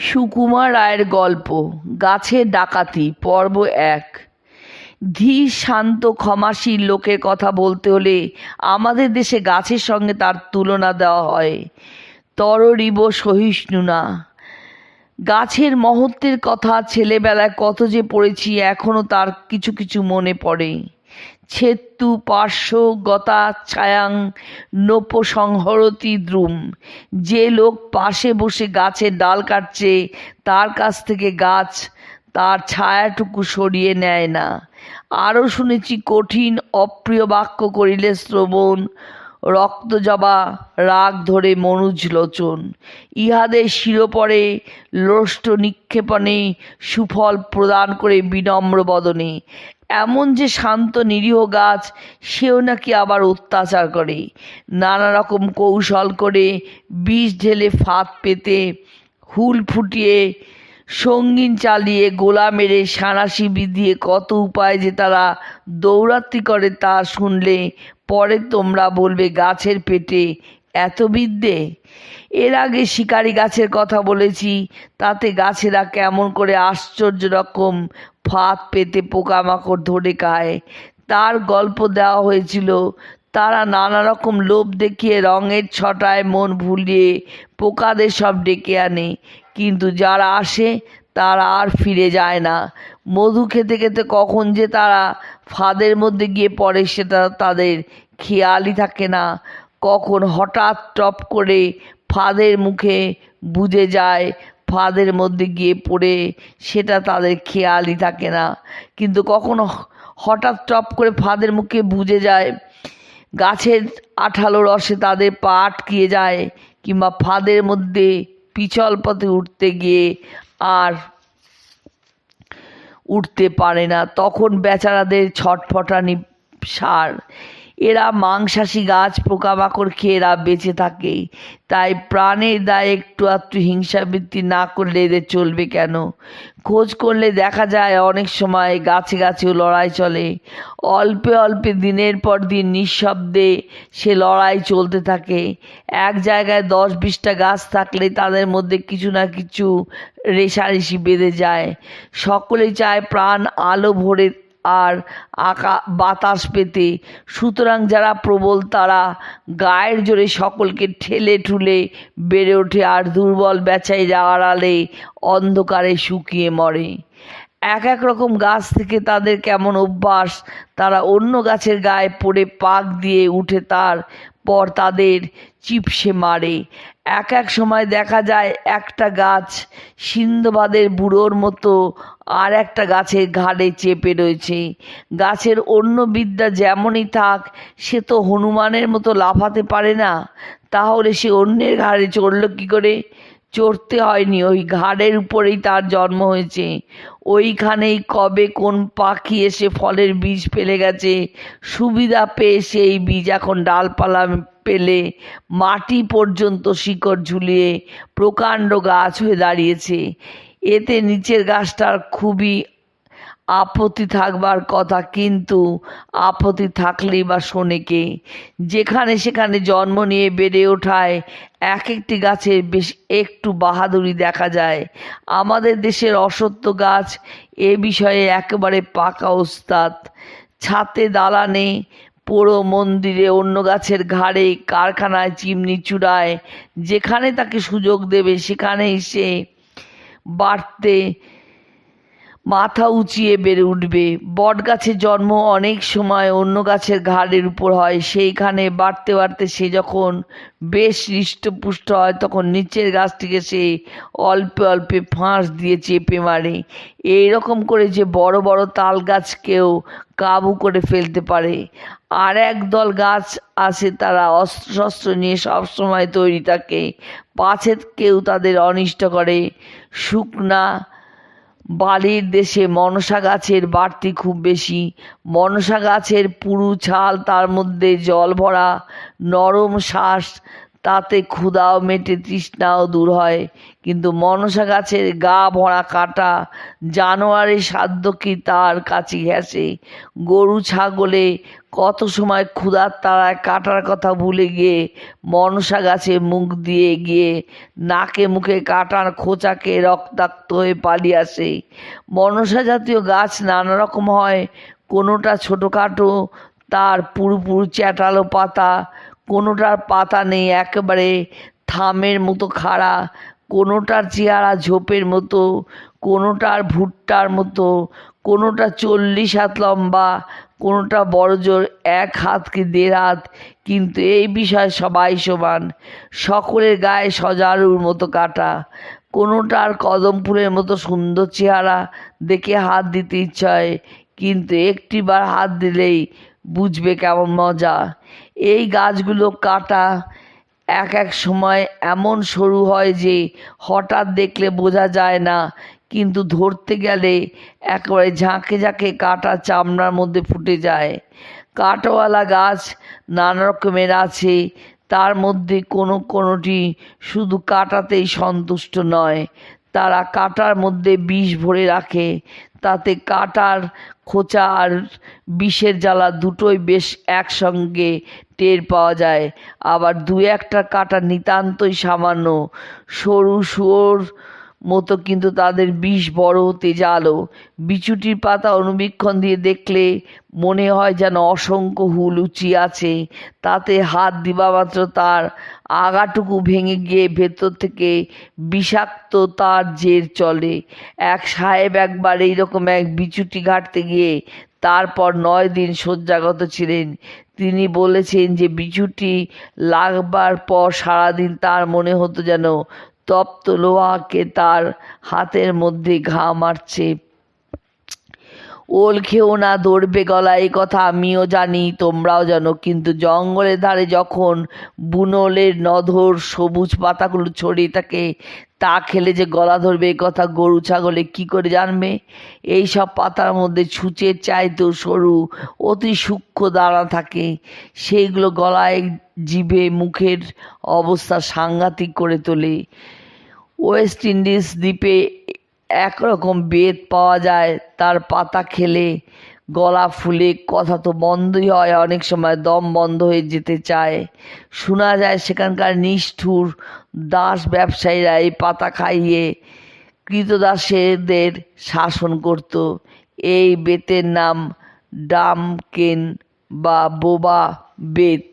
সুকুমার রায়ের গল্প গাছের ডাকাতি, পর্ব এক। ধীর, শান্ত, ক্ষমাশীল লোকের কথা বলতে হলে আমাদের দেশে গাছের সঙ্গে তার তুলনা দেওয়া হয়। তররিব সহিষ্ণু না। গাছের মহত্বের কথা ছেলেবেলায় কত যে পড়েছি এখনও তার কিছু কিছু মনে পড়ে। ছেত্তু পার্শ্ব গতা ছায়াং নোপ সংহরতি দ্রুম। যে লোক পাশে বসে গাছের ডাল কাটছে, তার কাছ থেকে গাছ তার ছায়াটুকু সরিয়ে নেয় না। আরও শুনেছি কঠিন অপ্রিয় বাক্য করিলে শ্রবণ রক্তজবা রাগ ধরে মনুজ লোচন। ইহাদের শিরোপরে লোষ্ট নিক্ষেপণে সুফল প্রদান করে বিনম্র বদনে। এমন যে শান্ত নিরীহ গাছ, সেও নাকি আবার অত্যাচার করে। নানা রকম কৌশল করে বিষ ঢেলে ফাঁদ পেতে, হুল ফুটিয়ে, সঙ্গীন চালিয়ে, গোলা মেরে, সাঁড়াশি বিধিয়ে কত উপায় যে তারা দৌরাত্রি করে তা শুনলে পরে তোমরা বলবে, গাছের পেটে এত বিদ্যে? এর আগে শিকারি গাছের কথা বলেছি, তাতে গাছেরা কেমন করে আশ্চর্য রকম ফাঁদ পেতে পোকামাকড় ধরে খায়। তার গল্প দেওয়া হয়েছিল, তারা নানা রকম লোভ দেখিয়ে রঙের ছটায় মন ভুলিয়ে পোকাদের সব ডেকে আনে। কিন্তু যারা আসে, তারা আর ফিরে যায় না। মধু খেতে খেতে কখন যে তারা ফাঁদের মধ্যে গিয়ে পড়ে, সেটা তাদের খেয়ালই থাকে না। কখন হঠাৎ টপ করে ফাঁদের মুখে বুঝে যায় ফাঁদের মধ্যে গিয়ে পড়ে সেটা তাদের খেয়ালই থাকে না। কিন্তু কখনো হঠাৎ টপ করে ফাঁদের মুখে বুঝে যায়, গাছের আঠালো রসে তাদের পা আটকিয়ে যায় কিংবা ফাঁদের মধ্যে পিছল পথে উঠতে গিয়ে আর উঠতে পারে না। তখন বেচারাদের ছটফটানি সার এরা মাংসাশী গাছ, পোকামাকড় খেয়ে এরা বেঁচে থাকে তাই প্রাণের দায়ে একটু আধটু হিংসাবৃত্তি না করলে এদের চলবে কেন? খোঁজ করলে দেখা যায় অনেক সময় গাছে গাছেও লড়াই চলে। অল্পে অল্পে দিনের পর দিন নিঃশব্দে সে লড়াই চলতে থাকে। এক জায়গায় দশ বিশটা গাছ থাকলে তাদের মধ্যে কিছু না কিছু রেশারেশি বেঁধে যায়। সকলে চায় প্রাণ আলো ভরে আর আকা, বাতাস পেতে। সুতরাং যারা প্রবল, তারা গায়ের জোরে সকলকে ঠেলে ঠুলে বেড়ে ওঠে আর দুর্বল বেচাইরা আড়ালে অন্ধকারে শুকিয়ে মরে। এক এক রকম গাছ থেকে তাদের কেমন অভ্যাস, তারা অন্য গাছের গায়ে পড়ে পাক দিয়ে উঠে তার পর তাদের চিপসে মারে। এক এক সময় দেখা যায় একটা গাছ সিন্ধবাদের বুড়োর মতো আর একটা গাছের ঘাড়ে চেপে রয়েছে। গাছের অন্য বিদ্যা যেমনই থাক, সে তো হনুমানের মতো লাফাতে পারে না। তাহলে সে অন্যের ঘাড়ে চড়ল কী করে? চড়তে হয়নি, ওই ঘাড়ের উপরেই তার জন্ম হয়েছে। ওইখানেই কবে কোন পাখি এসে ফলের বীজ ফেলে গেছে, সুবিধা পেয়ে সেই বীজ এখন ডালপালা পেলে, মাটি পর্যন্ত শিকড় ঝুলিয়ে প্রকাণ্ড গাছ হয়ে দাঁড়িয়েছে। এতে নিচের গাছটার খুবই আপত্তি থাকবার কথা কিন্তু আপত্তি থাকলেই বা শোনে কে? যেখানে সেখানে জন্ম নিয়ে বেড়ে ওঠায় এক একটি গাছের বেশ একটু বাহাদুরি দেখা যায়। আমাদের দেশের অসত্য গাছ এ বিষয়ে একেবারে পাকা ওস্তাদ। ছাতে দালানে পোড়ো মন্দিরে অন্য গাছের ঘাড়ে কারখানায় চিমনি চূড়ায়। যেখানে তাকে সুযোগ দেবে সেখানেই সে বাড়তে মাথা উঁচিয়ে বেড়ে উঠবে। বট গাছের জন্ম অনেক সময় অন্য গাছের ঘাড়ের উপর হয়। সেইখানে বাড়তে বাড়তে সে যখন বেশ হৃষ্টপুষ্ট হয়, তখন নিচের গাছটিকে সে অল্পে অল্পে ফাঁস দিয়ে চেপে মারে। এই রকম করে যে বড় বড় তাল গাছকেও কাবু করে ফেলতে পারে। আর এক দল গাছ আছে তারা অস্ত্র শস্ত্র নিয়ে সবসময় তৈরি থাকে। পাছে কেউ তাদের অনিষ্ট করে। শুকনা বালির দেশে মনসা গাছের বাড়তি খুব বেশি। মনসা গাছের পুরু ছাল তার মধ্যে জল ভরা, নরম শ্বাস তাতে ক্ষুধাও মেটে তৃষ্ণাও দূর হয়। কিন্তু মনসা গাছের গা ভরা কাটা জানোয়ারের সাধ্য কি তার কাছে ঘেঁষে? গরু ছাগলে কত সময় ক্ষুধার তারায় কাটার কথা ভুলে গিয়ে মনসা গাছে মুখ দিয়ে গিয়ে নাকে মুখে কাটার খোঁচাকে রক্তাক্ত হয়ে পালিয়ে আসে। মনসা জাতীয় গাছ নানা রকম হয়। কোনোটা ছোটোখাটো, তার পুরুপুরু চ্যাটালো পাতা কোনোটার পাতা নেই, একেবারে থামের মতো খাড়া, কোনোটার চেহারা ঝোপের মতো, কোনোটার ভুট্টার মতো, কোনোটা চল্লিশ হাত লম্বা, কোনোটা বড়জোর এক হাত কি দেড় হাত, কিন্তু এই বিষয়ে সবাই সমান। সকলের গায়ে সজারুর মতো কাটা, কোনোটার কদম ফুলের মতো সুন্দর চেহারা দেখে হাত দিতে ইচ্ছা হয়, কিন্তু একটিবার হাত দিলেই বুঝবে কেমন মজা। এই গাছগুলো কাটা এক এক সময় এমন সরু হয় যে হঠাৎ দেখলে বোঝা যায় না, কিন্তু ধরতে গেলে একেবারে ঝাঁকে ঝাঁকে কাটা চামড়ার মধ্যে ফুটে যায়। কাঁটাওয়ালা গাছ নানা রকমের আছে, তার মধ্যে কোনো কোনোটি শুধু কাটাতেই সন্তুষ্ট নয়। তারা কাটার মধ্যে বিষ ভরে রাখে, তাতে কাটার খোঁচা আর বিষের জ্বালা দুটোই বেশ একসঙ্গে টের পাওয়া যায়। আবার দু একটা কাটা নিতান্তই সামান্য সরু শুয়োর মতো কিন্তু তাদের বিষ বড় তেজালো বিচুটির পাতা অনুবীক্ষণ দিয়ে দেখলে মনে হয় যেন অসংখ্য হুল আছে। তাতে হাত দিবা মাত্র তার আগাটুকু ভেঙে গিয়ে ভেতর থেকে বিষাক্ত তার জের চলে। এক সাহেব একবার এইরকম এক বিচুটি ঘাটতে গিয়ে তারপর নয় দিন শয্যাগত ছিলেন। তিনি বলেছেন যে বিচুটি লাগবার পর সারাদিন তার মনে হতো যেন তপ্ত লোহাকে তার হাতের মধ্যে ঘা মারছে। ওল খেও না, দৌড়বে গলা এই কথা আমিও জানি, তোমরাও জানো। কিন্তু জঙ্গলের ধারে যখন বুনলের নধর সবুজ পাতাগুলো ছড়িয়ে থাকে, তা খেলে যে গলা ধরবে এ কথা গরু ছাগলে কি করে জানবে? এই সব পাতার মধ্যে ছুঁচের চাইতেও সরু, অতি সূক্ষ্ম দানা থাকে। সেইগুলো গলায় জিভে মুখের অবস্থা সাংঘাতিক করে তোলে। ওয়েস্ট ইন্ডিজ দ্বীপে একরকম বেত পাওয়া যায়। তার পাতা খেলে, গলা ফুলে, কথা তো বন্ধই হয়, অনেক সময় দম বন্ধ হয়ে যেতে চায়। শোনা যায় সেখানকার নিষ্ঠুর দাস ব্যবসায়ীরা এই পাতা খাইয়ে কৃতদাসেদের শাসন করত। এই বেতের নাম ডামকেন বা বোবা বেত।